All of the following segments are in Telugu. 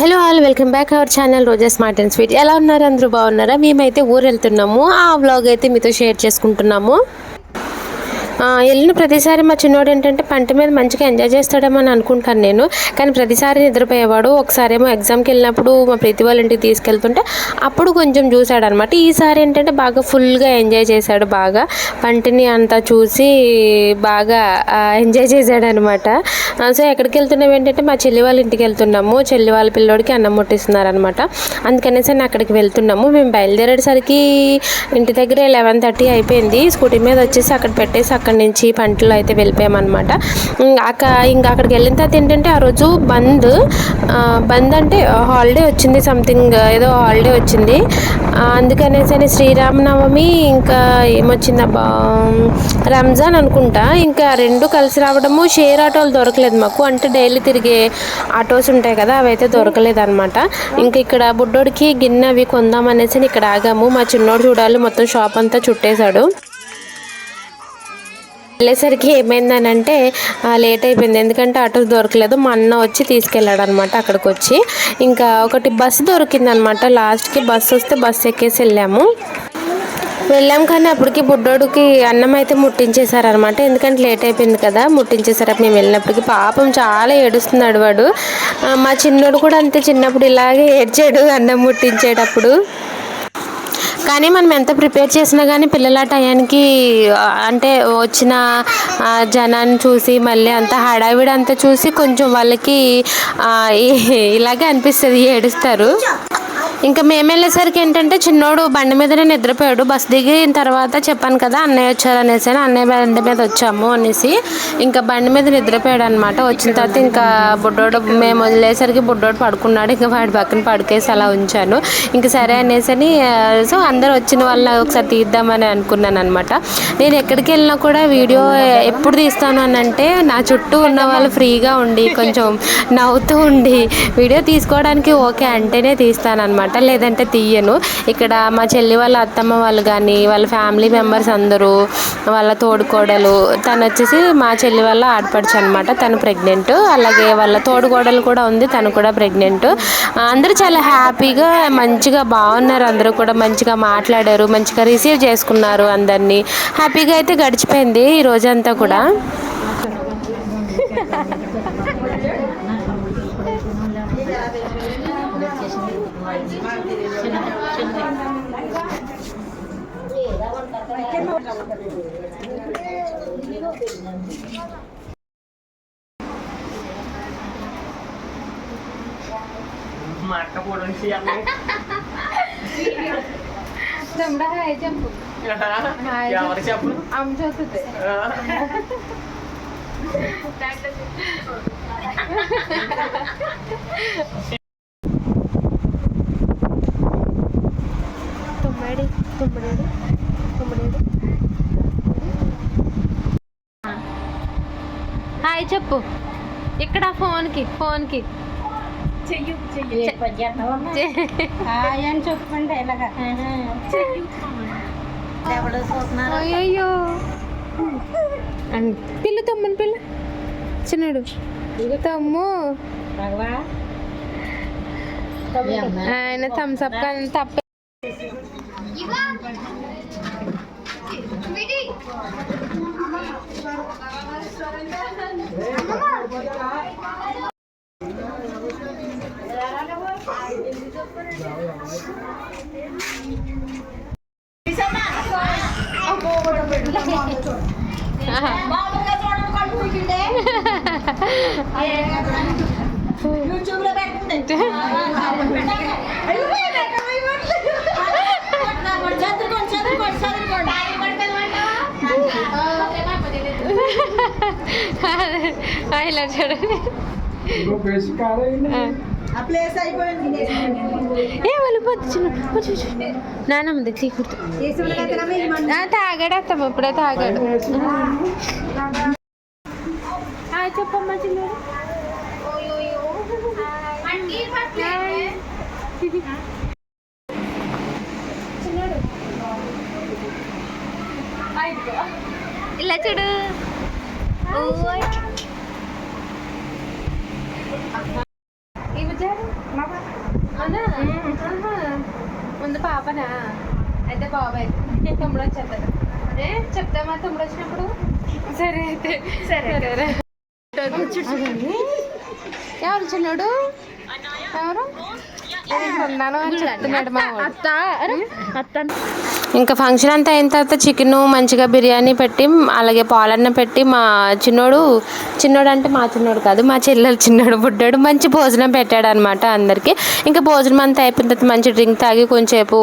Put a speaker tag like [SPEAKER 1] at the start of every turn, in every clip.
[SPEAKER 1] Hello all welcome back our channel Roja smart and sweet. ఎలా ఉన్నారు? అందరూ బాగున్నారా? మేమైతే ఊరు వెళ్తున్నాము ఆ వ్లాగ్ అయితే మీతో షేర్ చేసుకుంటున్నాము. వెళ్ళిన ప్రతిసారి మా చిన్నోడు ఏంటంటే పంట మీద మంచిగా ఎంజాయ్ చేస్తాడేమో అని అనుకుంటాను నేను. కానీ ప్రతిసారి నిద్రపోయేవాడు. ఒకసారి ఏమో ఎగ్జామ్కి వెళ్ళినప్పుడు మా ప్రతి వాళ్ళ ఇంటికి తీసుకెళ్తుంటే అప్పుడు కొంచెం చూశాడు అనమాట ఈసారి ఏంటంటే బాగా ఫుల్గా ఎంజాయ్ చేశాడు బాగా. పంటని అంతా చూసి బాగా ఎంజాయ్ చేశాడు అనమాట సో ఎక్కడికి వెళ్తున్నాం ఏంటంటే మా చెల్లి వాళ్ళ ఇంటికి వెళ్తున్నాము. చెల్లి వాళ్ళ పిల్లోడికి అన్నం ముట్టిస్తున్నారు అనమాట అందుకనేసి నేను అక్కడికి వెళ్తున్నాము. మేము బయలుదేరేసరికి ఇంటి దగ్గర లెవెన్ థర్టీ అయిపోయింది. స్కూటీ మీద వచ్చేసి అక్కడ పెట్టేసి అక్కడి నుంచి పంటలు అయితే వెళ్ళిపోయామన్నమాట. అక్క ఇంకా అక్కడికి వెళ్ళిన తర్వాత ఏంటంటే ఆ రోజు బంద్. బంద్ అంటే హాలిడే వచ్చింది సంథింగ్ ఏదో హాలిడే వచ్చింది. అందుకనేసి అని శ్రీరామనవమి ఇంకా ఏమొచ్చిందబ్బా రంజాన్ అనుకుంటా. ఇంకా రెండు కలిసి రావడము షేర్ ఆటోలు దొరకలేదు. మాకు. అంటే డైలీ తిరిగే ఆటోస్ ఉంటాయి కదా అవి అయితే దొరకలేదు అనమాట ఇంకా ఇక్కడ బుడ్డోడికి గిన్నె అవి కొందాం అనేసి ఇక్కడ ఆగాము. మా చిన్నోడు చూడాలి మొత్తం షాప్ అంతా చుట్టేశాడు. వెళ్ళేసరికి ఏమైందనంటే అంటే లేట్ అయిపోయింది. ఎందుకంటే ఆటో దొరకలేదు. మా అన్న వచ్చి తీసుకెళ్ళాడు అనమాట అక్కడికి వచ్చి ఇంకా ఒకటి బస్సు దొరికిందనమాట లాస్ట్కి బస్సు వస్తే బస్సు ఎక్కేసి వెళ్ళాము. వెళ్ళాం కానీ అప్పటికి బుడ్డోడికి అన్నం అయితే ముట్టించేశారనమాట ఎందుకంటే లేట్ అయిపోయింది కదా ముట్టించేశారు. మేము వెళ్ళినప్పటికి పాపం చాలా ఏడుస్తున్నాడు వాడు. మా చిన్నోడు కూడా అంతే చిన్నప్పుడు ఇలాగే ఏడ్చాడు అన్నం ముట్టించేటప్పుడు. కానీ మనం ఎంత ప్రిపేర్ చేసినా కానీ పిల్లల టయానికి అంటే వచ్చిన జనాన్ని చూసి మళ్ళీ అంత హడావిడి అంతా చూసి కొంచెం వాళ్ళకి ఇలాగే అనిపిస్తుంది ఏడుస్తారు. ఇంకా మేము వెళ్ళేసరికి ఏంటంటే చిన్నోడు బండి మీదనే నిద్రపోయాడు. బస్ దిగిన తర్వాత చెప్పాను కదా అన్నయ్య వచ్చారు అనేసి అని అన్నయ్య బండి మీద వచ్చాము అనేసి ఇంకా బండి మీద నిద్రపోయాడు అనమాట వచ్చిన తర్వాత ఇంకా బుడ్డోడు మేము వదిలేసరికి బుడ్డోడు పడుకున్నాడు. ఇంకా వాడి పక్కన పడుకేసి అలా ఉంచాను. ఇంకా సరే అనేసి అని సో అందరు వచ్చిన వాళ్ళని ఒకసారి తీద్దామని అనుకున్నాను అనమాట నేను ఎక్కడికి వెళ్ళినా కూడా వీడియో ఎప్పుడు తీస్తాను అని అంటే నా చుట్టూ ఉన్న వాళ్ళు ఫ్రీగా ఉండి కొంచెం నవ్వుతూ ఉండి వీడియో తీసుకోవడానికి ఓకే అంటేనే తీస్తాను అనమాట లేదంటే తీయను. ఇక్కడ మా చెల్లి వాళ్ళ అత్తమ్మ వాళ్ళు కానీ వాళ్ళ ఫ్యామిలీ మెంబర్స్ అందరూ వాళ్ళ తోడుకోడలు తను వచ్చేసి మా చెల్లి వాళ్ళ ఆడపడుచు అనమాట. తను ప్రెగ్నెంట్. అలాగే వాళ్ళ తోడుకోడలు కూడా ఉంది తను కూడా ప్రెగ్నెంట్. అందరూ చాలా హ్యాపీగా మంచిగా బాగున్నారు. అందరూ కూడా మంచిగా మాట్లాడారు మంచిగా రిసీవ్ చేసుకున్నారు అందరినీ. హ్యాపీగా అయితే గడిచిపోయింది ఈ రోజంతా కూడా.
[SPEAKER 2] మా అక్క పొలం చేయాలి
[SPEAKER 3] നമ്മുടെ ഹായ് ജമ്പു
[SPEAKER 2] ఎవరు చెప్పు
[SPEAKER 3] അംജോത്തത്തെ
[SPEAKER 1] తుమ్మడి తుమ్మడేడు తుమ్మడేడు హాయ్ చెప్పు. ఇక్కడ ఫోన్కి ఫోన్కి.
[SPEAKER 3] హాయ్ అని చెప్పండి ఇలాగా ఎవడో చూస్తున్నారు
[SPEAKER 1] అయ్యో చిన్నడు తమ్ము
[SPEAKER 3] భగవా
[SPEAKER 1] ఆయన థమ్స్ అప్ కానీ తప్ప
[SPEAKER 3] యూట్యూబ్ లో పెట్టండి చదువుకోండి చదువుకోండి చదువుకోండి
[SPEAKER 1] ఇలా చూడండి
[SPEAKER 3] ఆ ప్లేస్ అయిపోయింది
[SPEAKER 1] ఏ వాళ్ళు పొద్దుచున్న నానమ్మ దగ్గర కుర్తు తాగాడు ఇప్పుడే తాగాడు హాయ్ చెప్పమ్మా చిన్నడు ఇలా చూడు ఓయ్. ఇవి చూడు. అవునా ఆహా. ముందు పాపనా అయితే బాబాయ్ తమ్ముడు వచ్చేస్తాడు ఏ చెప్తామా తమ్ముడు వచ్చినప్పుడు సరే అయితే సరే సరే ఎవరు చిన్నోడు? ఎవరు? చెప్తున్నాడు మా వాడు. ఇంకా ఫంక్షన్ అంతా అయిన తర్వాత చికెన్ మంచిగా బిర్యానీ పెట్టి అలాగే పాలన్న పెట్టి మా చిన్నోడు చిన్నోడు అంటే మా చిన్నోడు కాదు మా చెల్లెలు చిన్నోడు పుట్టాడు మంచి భోజనం పెట్టాడు అనమాట అందరికీ. ఇంకా భోజనం అంతా అయిపోయిన తర్వాత మంచి డ్రింక్ తాగి కొంచెంసేపు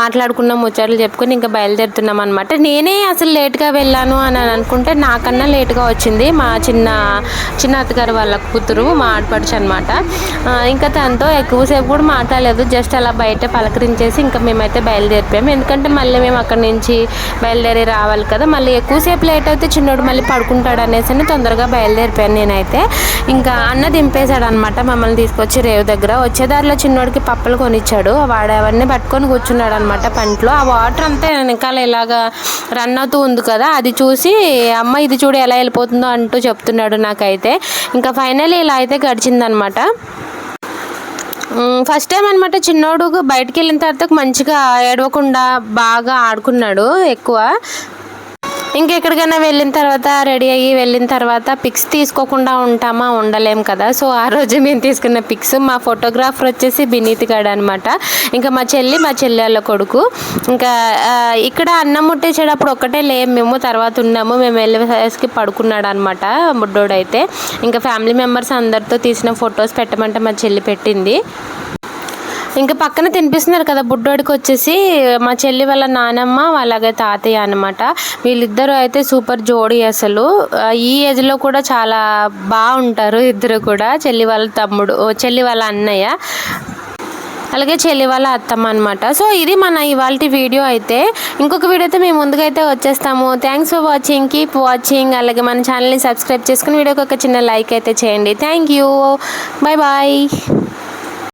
[SPEAKER 1] మాట్లాడుకున్న ముచ్చట్లు చెప్పుకొని ఇంకా బయలుదేరుతున్నాం అనమాట నేనే అసలు లేట్గా వెళ్ళాను అని అనుకుంటే నాకన్నా లేట్గా వచ్చింది మా చిన్న చిన్న అత్తగారు వాళ్ళ కూతురు మా ఆడపడుచు అనమాట ఇంకా తనతో ఎక్కువసేపు కూడా మాట్లాడలేదు జస్ట్ అలా బయట పలకరించేసి ఇంకా మేమైతే బయలుదేరిపోయాము ఎందుకంటే మళ్ళీ మేము అక్కడి నుంచి బయలుదేరి రావాలి కదా. మళ్ళీ ఎక్కువసేపు లేట్ అయితే చిన్నోడు మళ్ళీ పడుకుంటాడు అనేసి తొందరగా బయలుదేరిపోయాను నేనైతే. ఇంకా అన్న దింపేశాడు అనమాట మమ్మల్ని తీసుకొచ్చి రేవు దగ్గర. వచ్చేదారిలో చిన్నోడికి పప్పలు కొనిచ్చాడు. వాడు అవన్నీ పట్టుకొని కూర్చున్నాడు అనమాట పంటలో. ఆ వాటర్ అంతా వెనకాల ఇలాగా రన్ అవుతూ ఉంది కదా. అది చూసి అమ్మ ఇది చూడు ఎలా వెళ్ళిపోతుందో అంటూ చెప్తున్నాడు నాకైతే. ఇంకా ఫైనల్ ఇలా అయితే గడిచిందనమాట ఫస్ట్ టైం అనమాట చిన్నోడు బయటికి వెళ్ళిన తర్వాత మంచిగా ఏడవకుండా బాగా ఆడుకున్నాడు ఎక్కువ. ఇంకెక్కడికైనా వెళ్ళిన తర్వాత రెడీ అయ్యి వెళ్ళిన తర్వాత పిక్స్ తీసుకోకుండా ఉంటామా? ఉండలేం కదా. సో ఆ రోజు మేము తీసుకున్న పిక్స్ మా ఫోటోగ్రాఫర్ వచ్చేసి బినీత్ గడ్ అనమాట ఇంకా మా చెల్లి మా చెల్లి వాళ్ళ కొడుకు. ఇంకా ఇక్కడ అన్నం ముట్టేసేటప్పుడు ఒక్కటే లేం మేము తర్వాత ఉన్నాము. మేము వెళ్ళేసరికి పడుకున్నాడు అనమాట బుడ్డోడైతే. ఇంకా ఫ్యామిలీ మెంబర్స్ అందరితో తీసిన ఫొటోస్ పెట్టమంటే మా చెల్లి పెట్టింది. ఇంకా పక్కన తినిపిస్తున్నారు కదా బుడ్డోడికి వచ్చేసి మా చెల్లి వాళ్ళ నానమ్మ వాళ్ళగే తాతయ్య అనమాట వీళ్ళిద్దరూ అయితే సూపర్ జోడి అసలు. ఈ ఏజ్లో కూడా చాలా బాగుంటారు ఇద్దరు కూడా చెల్లి వాళ్ళ తమ్ముడు ఓ, చెల్లి వాళ్ళ అన్నయ్య. అలాగే చెల్లి వాళ్ళ అత్తమ్మ అనమాట సో ఇది మన ఇవాళ వీడియో అయితే. ఇంకొక వీడియో అయితే మేము ముందుగా అయితే వచ్చేస్తాము. Thanks for watching keep watching అలాగే మన ఛానల్ని సబ్స్క్రైబ్ చేసుకుని వీడియోకి ఒక చిన్న లైక్ అయితే చేయండి. Thank you bye bye